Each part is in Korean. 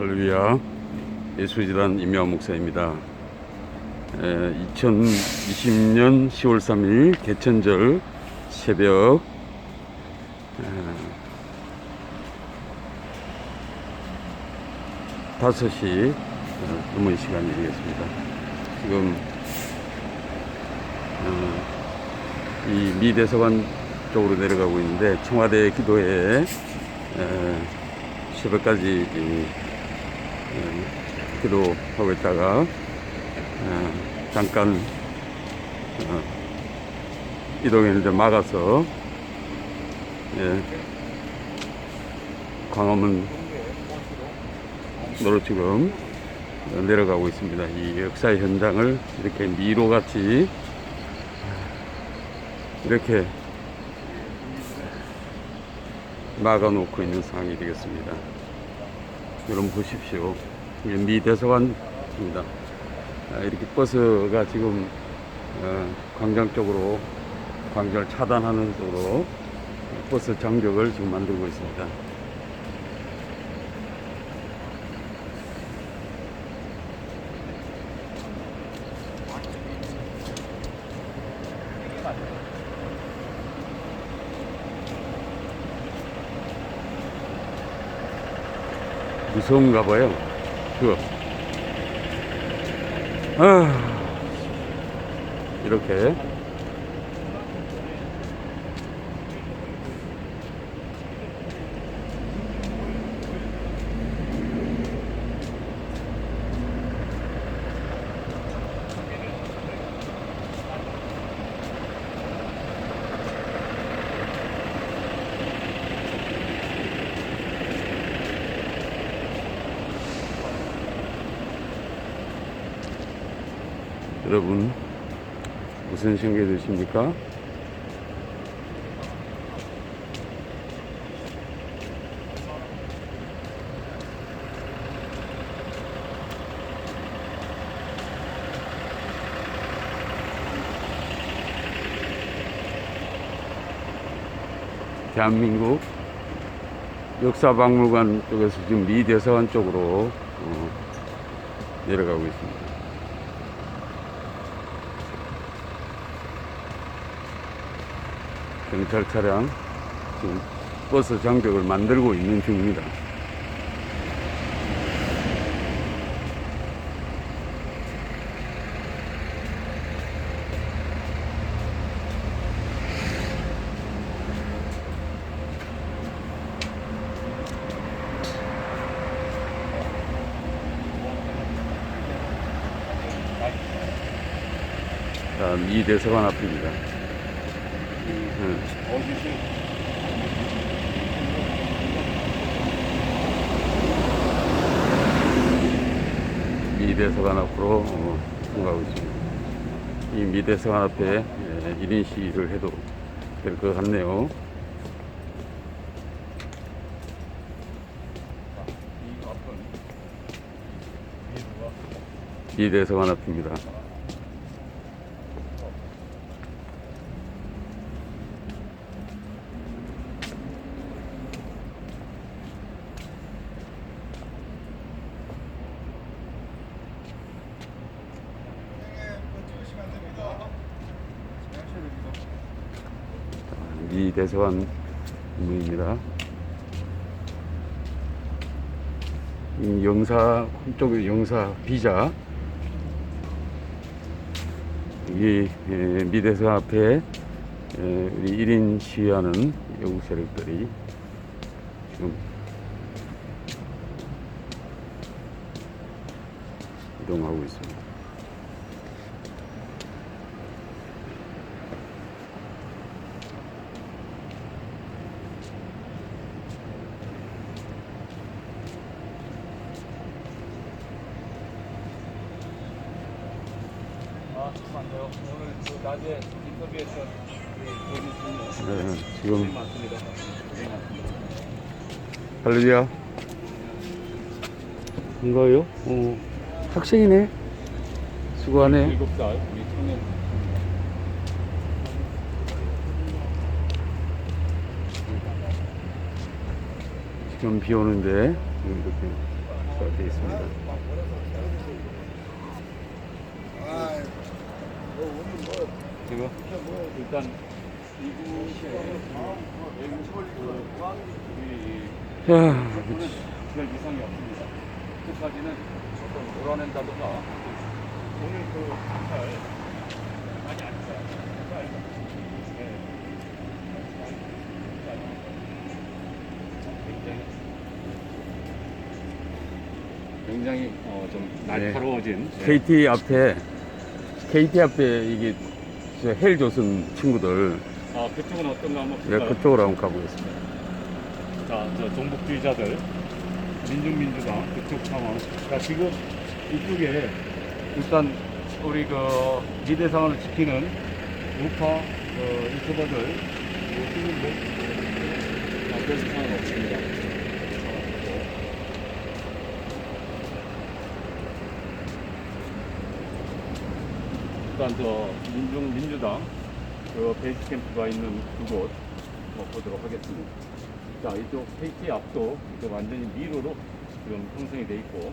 할렐루야 예수지란 임명환 목사입니다. 2020년 10월 3일 개천절 새벽 에, 5시 어, 넘은 시간이 되겠습니다. 지금 어, 이 미대서관 쪽으로 내려가고 있는데 청와대 기도회에 에, 새벽까지 기도하고 있다가 에, 잠깐 어, 이동했는데 막아서 예, 광화문 으로 지금 내려가고 있습니다. 이 역사 현장을 이렇게 미로같이 이렇게 막아놓고 있는 상황이 되겠습니다. 여러분 보십시오. 이게 미 대서관입니다. 아, 이렇게 버스가 지금 어, 광장 쪽으로 광장을 차단하는 쪽으로 버스 장벽을 지금 만들고 있습니다. 무서운가 봐요. 그거. 아, 이렇게. 여러분, 무슨 생각이 드십니까? 대한민국 역사박물관 쪽에서 지금 미 대서관 쪽으로 어, 내려가고 있습니다. 경찰 차량 지금 버스 장벽을 만들고 있는 중입니다. 자, 미 대서관 앞입니다. 음. 미대서관 앞으로 어, 통과하고 있습니다. 이 미대서관 앞에 예, 1인 시위를 해도 될 것 같네요. 미대서관 앞입니다. 미 대서관. 이 영사 한쪽에 영사 비자 여기 에, 미 대서관 앞에 에, 우리 1인 시위하는 영국 세력들이 지금 이동하고 있습니다. 오늘 그 낮에 네, 지금. 할렐루야. 이거요? 어, 학생이네. 수고하네. 일곱 살 우리 청년 지금 비 오는데 이렇게 되어 있습니다. 지금 일단 야, 별 이상이 없습니다. 끝까지는 어떤 몰아낸다든가 오늘 그잘 많이 안. 네. 굉장히 굉장히 어, 좀 날카로워진 네. KT 앞에 KT 앞에 이게 저 헬조선 친구들 아 그쪽은 어떤가 한번 예, 볼까요? 그쪽으로 한번 가보겠습니다. 자, 저 종북주의자들, 민중민주당 그쪽 상황. 자, 지금 이쪽에 일단 우리 그 미대상을 지키는 우파 그 유튜버들 모습인데 안될 상황은 없습니다. 일단 저 민중 민주당 그 베이스 캠프가 있는 그곳 한번 보도록 하겠습니다. 자, 이쪽 KT 앞도 이제 완전히 미로로 지금 형성이 돼 있고,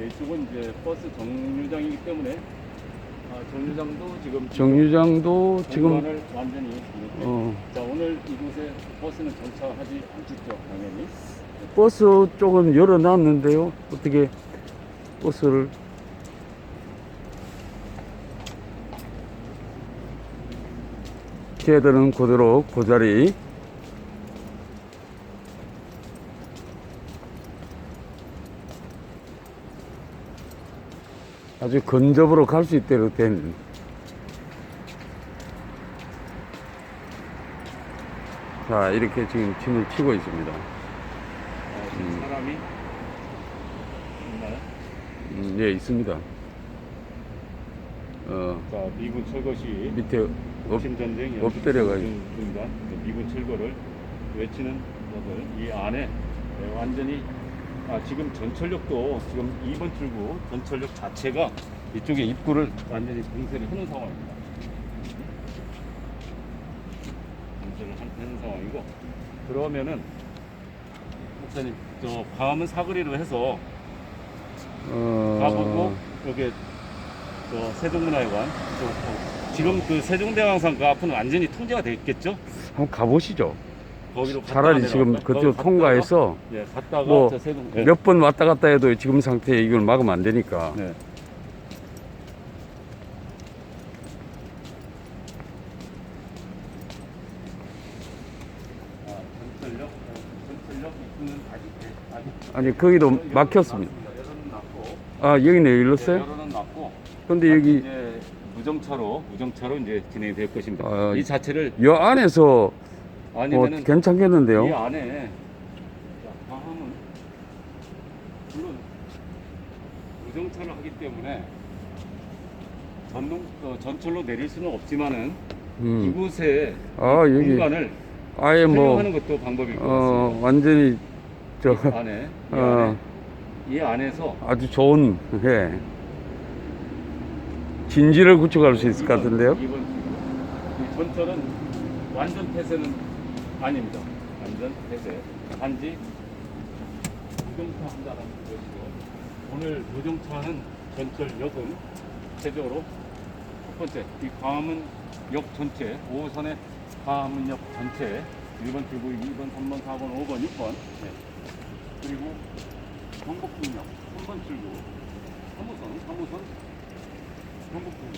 예, 이쪽은 이제 버스 정류장이기 때문에, 아, 정류장도 지금 정류장도 지금 완전히. 어, 자, 오늘 이곳에 버스는 정차하지 않겠죠, 당연히. 버스 쪽은 열어놨는데요. 어떻게 버스를 걔들은 그대로 그 자리 아주 근접으로 갈 수 있도록 된 자, 이렇게 지금 짐을 치고 있습니다. 어, 지금 사람이 있나요? 음, 예, 있습니다. 어, 자, 미군 철거시 밑에 업, 핵심 전쟁 엎드려가 중입니다. 미군 철거를 외치는 것들 이 안에 네, 완전히 아, 지금 전철역도 지금 2번 출구 전철역 자체가 이쪽에 입구를 완전히 봉쇄를 하는 상황입니다. 봉쇄를 한- 하는 상황이고 그러면은 목사님 저 광화문 사거리로 해서 어, 가보고 여기 저 세종문화회관 저, 어, 지금 그 세종대왕상 그 앞은 완전히 통제가 됐겠죠? 한번 가보시죠. 거기로 차라리 지금 내려갈까요? 그쪽 거기 갔다가, 통과해서 예, 갔다가 뭐 저 세종 예. 몇번 왔다 갔다 해도 지금 상태에 이걸 막으면 안 되니까. 네. 아, 전철역 어, 전철역 입구는 아직 아직 아니, 거기도 막혔습니다. 놨습니다. 열어는 놨고 아, 여기네, 예, 열렸어요? 열어는 놨고 근데 여기, 이제 무정차로 무정차로 이제 진행이 될 것입니다. 아, 이 자체를 여 안에서 어, 아니면은 이 괜찮겠는데요? 안에 자, 광화문 물론 무정차를 하기 때문에 전동 어, 전철로 내릴 수는 없지만은 음. 이곳에 아, 여기 공간을 아예 뭐, 활용하는 것도 방법일 것 어, 같습니다. 완전히 저, 이 안에 이, 어. 안에 이 안에서 아주 좋은, 예. 진지를 구축할 수 있을 것 같은데요? 이번 이 전철은 완전 폐쇄는 아닙니다. 완전 폐쇄. 단지 무정차 한다는 것이고 오늘 무정차는 전철 역은 최종으로 첫 번째 이 광화문 역 전체 5호선의 광화문 역 전체 1번 출구 2번 3번 4번 5번 6번 네. 그리고 경복궁역 3번 출구 3호선 3호선 경북북로,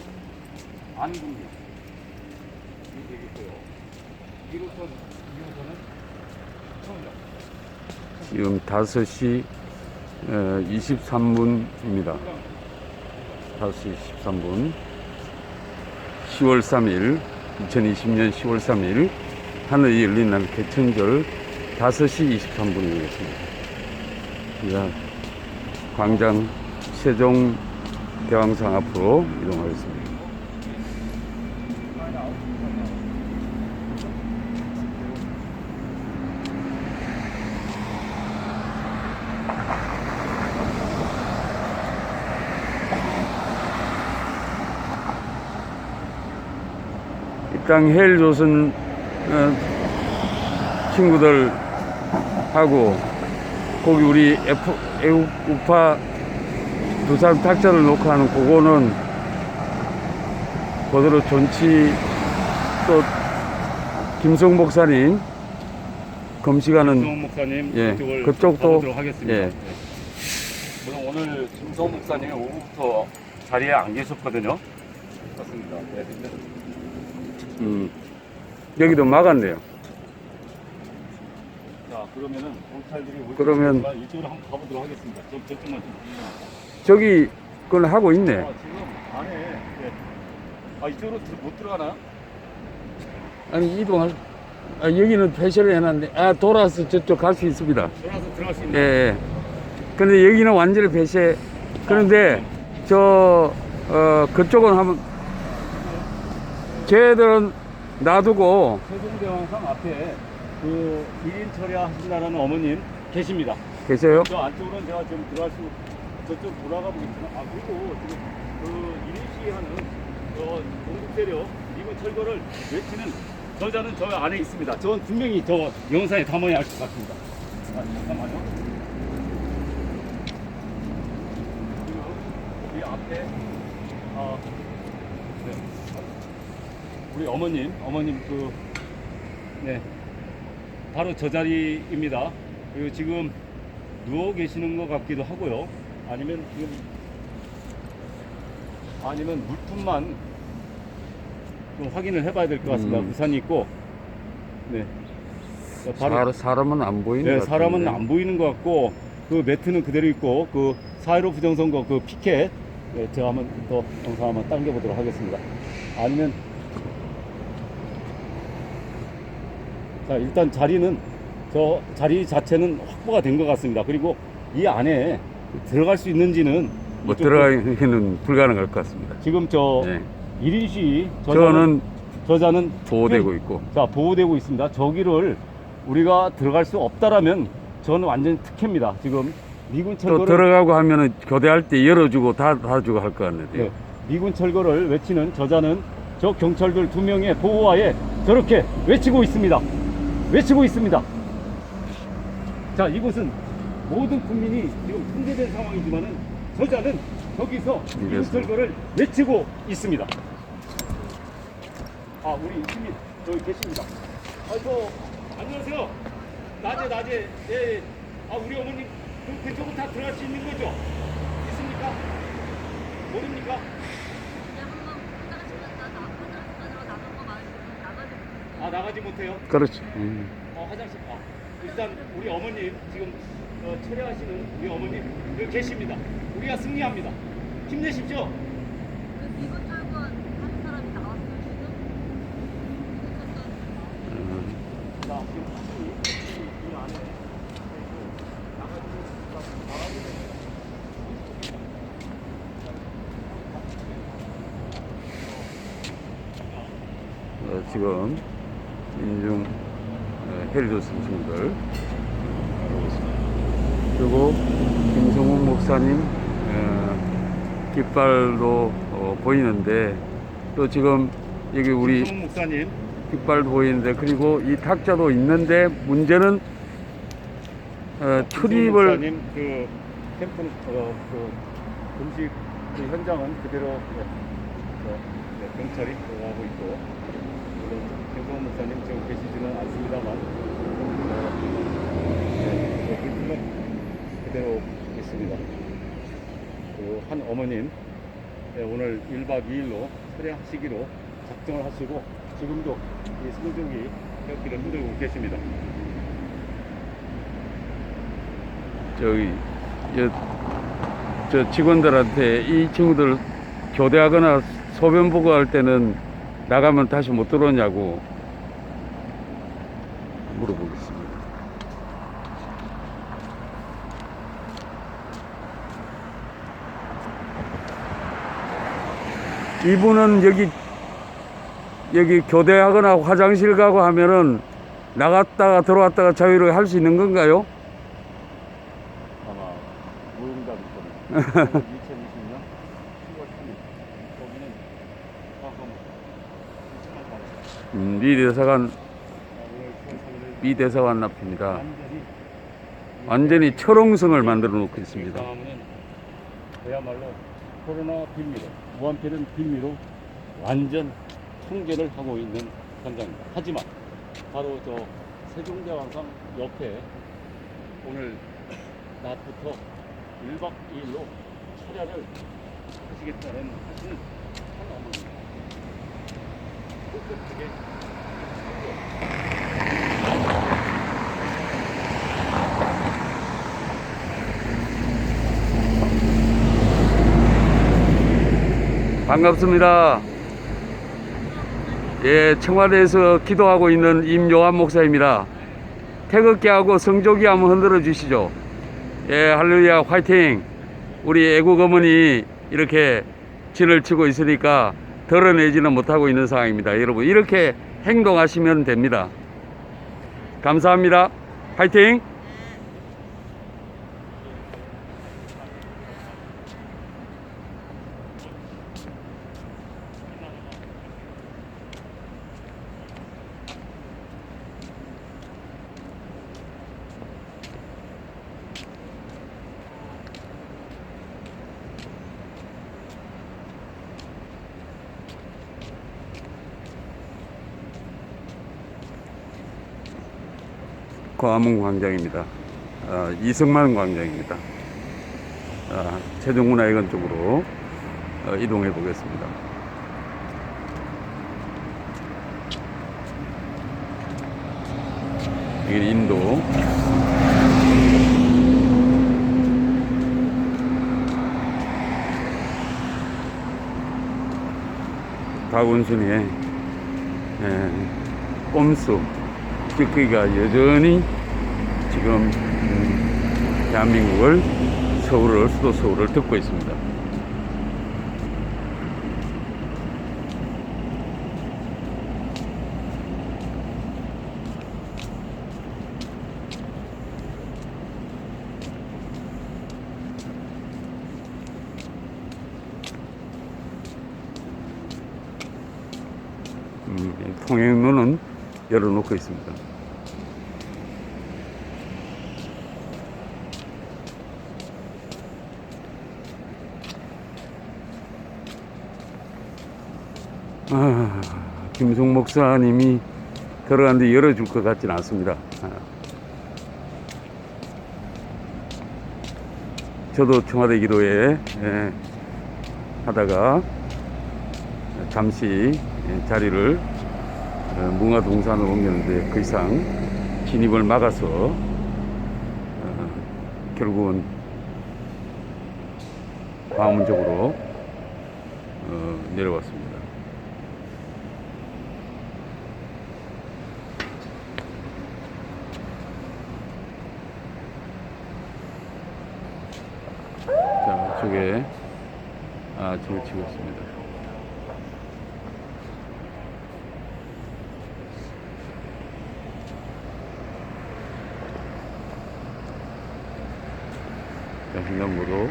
안국역 이 되겠고요. 1호선, 2호선은 청정. 지금 5시 23분입니다. 5시 23분. 10월 3일, 2020년 10월 3일, 하늘이 열린 날 개천절 5시 23분이겠습니다. 자, 광장 세종 대왕상 앞으로 이동하겠습니다. 입당 헬조선 어, 친구들 하고 거기 우리 애국 우파 두 사람 탁자를 놓고 하는 그거는 그대로 존치 또 김성 목사님 검시가는 김성훈 목사님 예, 그쪽을 그쪽도- 가보도록 하겠습니다. 예. 네. 그럼 오늘 김성훈 목사님이 오후부터 자리에 안 계셨거든요. 그렇습니다. 네, 근데 음, 여기도 막았네요. 자 그러면은 경찰들이 올 그러면- 이쪽으로 한번 가보도록 하겠습니다. 저 저쪽만 좀. 저기 그걸 하고 있네. 아, 지금 안에 예. 아 이쪽으로 들- 못 들어가나요? 아니 이동할. 아, 여기는 폐쇄를 해놨는데 아 돌아서 저쪽 갈 수 있습니다. 돌아서 들어갈 수 예. 있는. 예. 근데 여기는 완전히 폐쇄. 그런데 저 어, 그쪽은 한번 걔들은 놔두고 세종대왕상 앞에 그 1인 처리하신다는 어머님 계십니다. 계세요. 저 안쪽으로는 제가 좀 들어갈 수 저쪽 돌아가 보겠지만 아 그리고 지금 그 1인 시위하는 저 공국 세력 미군 철거를 외치는 저자는 저 안에 있습니다. 저건 분명히 저 영상에 담아야 할 것 같습니다. 아, 잠깐만요. 지금 우리 앞에 아, 네. 우리 어머님, 어머님 그 네. 바로 저 자리입니다. 그리고 지금 누워 계시는 것 같기도 하고요. 아니면 지금 아니면 물품만 좀 확인을 해봐야 될 것 같습니다. 음. 우산이 있고, 네. 자, 바로 사람, 사람은 안 보이는 네, 것 사람은 같은데. 안 보이는 것 같고 그 매트는 그대로 있고 그 사이로 부정선거 그 피켓 네, 제가 한번 더 영상 한번 당겨 보도록 하겠습니다. 아니면 자 일단 자리는 저 자리 자체는 확보가 된 것 같습니다. 그리고 이 안에 들어갈 수 있는지는 뭐 들어가기는 불가능할 것 같습니다. 지금 저 네. 1인 시위 저는 저자는 보호되고 있고 자 보호되고 있습니다. 저기를 우리가 들어갈 수 없다라면 저는 완전 특혜입니다. 지금 미군 또 철거를 들어가고 하면은 교대할 때 열어주고 다 닫아주고 할 것 같는데요. 네, 미군 철거를 외치는 저자는 저 경찰들 두 명의 보호하에 저렇게 외치고 있습니다. 외치고 있습니다. 자 이곳은 모든 국민이 지금 통제된 상황이지만은 저자는 미군 이래서. 철거를 외치고 있습니다. 아 우리 시민 여기 계십니다. 아이고 안녕하세요. 낮에 낮에 예. 아 우리 어머님 그 그쪽은 다 들어갈 수 있는 거죠? 있습니까? 모릅니까? 아 나가지 못해요. 그렇지. 음. 어 화장실. 아 일단 우리 어머님 지금 어, 철회하시는 우리 어머님 여기 계십니다. 우리가 승리합니다. 힘내십시오. 어, 지금 인중 어, 헬리조스 친구들 그리고 김성훈 목사님 어, 깃발도 어, 보이는데 또 지금 여기 우리 목사님. 깃발도 보이는데 그리고 이 탁자도 있는데 문제는 어, 출입을 목사님 그 캠프 어, 그 음식 그 현장은 그대로 네, 저, 네, 경찰이 보호하고 있고 물론 김성훈 목사님 지금 계시지는 않습니다만 어, 네, 그대로 있습니다. 그한 어머님 네, 오늘 1박 2일로 철회하시기로 작정을 하시고 지금도 이 성적이 뼈기를 흔들고 계십니다. 저기 저, 저 직원들한테 이 친구들 교대하거나 소변 보고 할 때는 나가면 다시 못 들어오냐고 물어보겠습니다. 이분은 여기 여기 교대하거나 화장실 가고 하면은 나갔다가 들어왔다가 자유롭게 할 수 있는 건가요? 아마 무응답일 겁니다. 2020년 10월 3일 거기는 과거 이천만 원. 음, 미 대사관 10월 3일을 미 대사관 앞입니다. 완전히 철옹성을 만들어 놓고 있습니다. 그야말로 코로나 빌미로 무한필은 빌미로 완전 통제를 하고 있는 현장입니다. 하지만 바로 저 세종대왕상 옆에 오늘 낮부터 1박 2일로 철야를 하시겠다는 하시는 한 어머니 꿋꿋하게 반갑습니다. 예, 청와대에서 기도하고 있는 임요한 목사입니다. 태극기하고 성조기 한번 흔들어 주시죠. 예, 할렐루야, 화이팅! 우리 애국 어머니 이렇게 진을 치고 있으니까 덜어내지는 못하고 있는 상황입니다. 여러분, 이렇게 행동하시면 됩니다. 감사합니다. 화이팅! 광장입니다. 아, 이승만 광장입니다. 아, 세종문화회관 쪽으로 어, 이동해 보겠습니다. 여기 인도. 박원순의 예, 꼼수 찌끄기가 여전히 지금 음, 대한민국을 서울을 수도 서울을 듣고 있습니다. 음, 통행로는 열어놓고 있습니다. 아, 김송 목사님이 들어갔는데 열어줄 것 같지는 않습니다. 아. 저도 청와대 기도에 예, 하다가 잠시 예, 자리를 어, 문화동산으로 옮겼는데 그 이상 진입을 막아서 어, 결국은 광화문 쪽으로 어, 내려왔습니다. 자, 저게 아, 저걸 치고 있습니다. 자, 횡단보도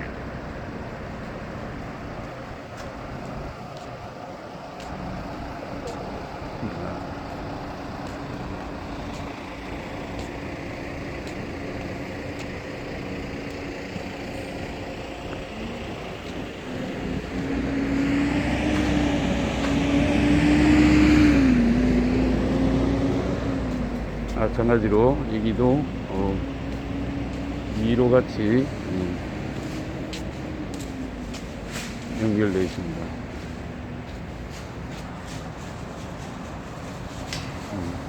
마찬가지로 여기도 어, 위로 같이 음, 연결되어 있습니다. 음.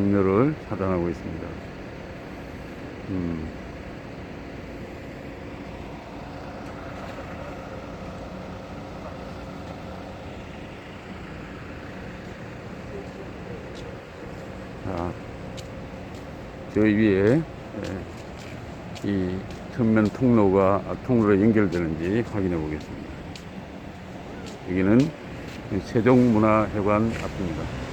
경로를 차단하고 있습니다. 음. 자, 저 위에 예, 이 전면 통로가 아, 통로로 연결되는지 확인해 보겠습니다. 여기는 세종문화회관 앞입니다.